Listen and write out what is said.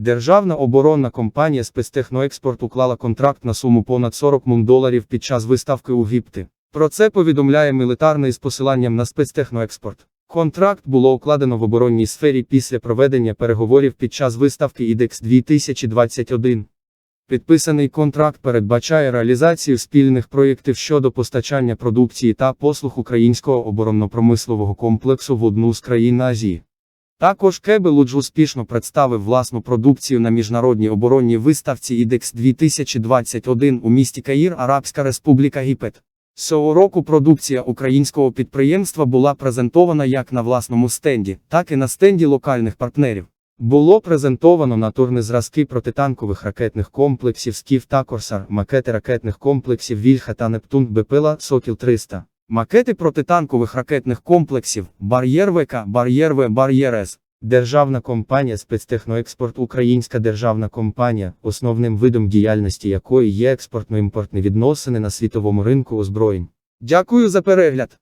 Державна оборонна компанія спецтехноекспорт уклала контракт на суму понад 40 мун доларів під час виставки у Гіпти. Про це повідомляє мілітарний з посиланням на спецтехноекспорт. Контракт було укладено в оборонній сфері після проведення переговорів під час виставки IDEX 2021. Підписаний контракт передбачає реалізацію спільних проєктів щодо постачання продукції та послуг українського оборонно-промислового комплексу в одну з країн Азії. Також Кебелудж успішно представив власну продукцію на міжнародній оборонній виставці IDEX 2021 у місті Каїр, Арабська Республіка Єгипет. Цього року продукція українського підприємства була презентована як на власному стенді, так і на стенді локальних партнерів. Було презентовано натурні зразки протитанкових ракетних комплексів Скіф та Корсар, макети ракетних комплексів Вільха та Нептун БПЛА Сокіл 300, макети протитанкових ракетних комплексів Бар'єр ВК, Бар'єр В, Бар'єр С. Державна компанія спецтехноекспорт Українська державна компанія, основним видом діяльності якої є експортно-імпортні відносини на світовому ринку озброєнь. Дякую за перегляд.